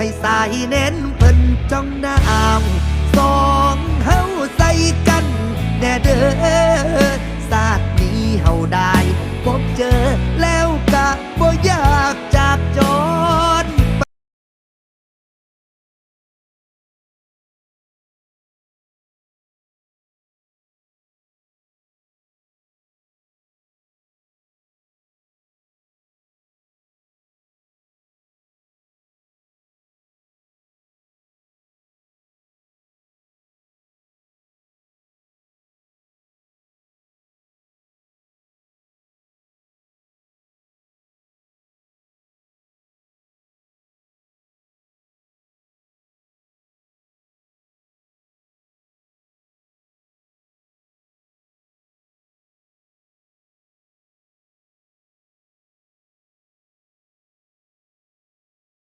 ให้สายเน้นเพิ่นจ้องน้ำ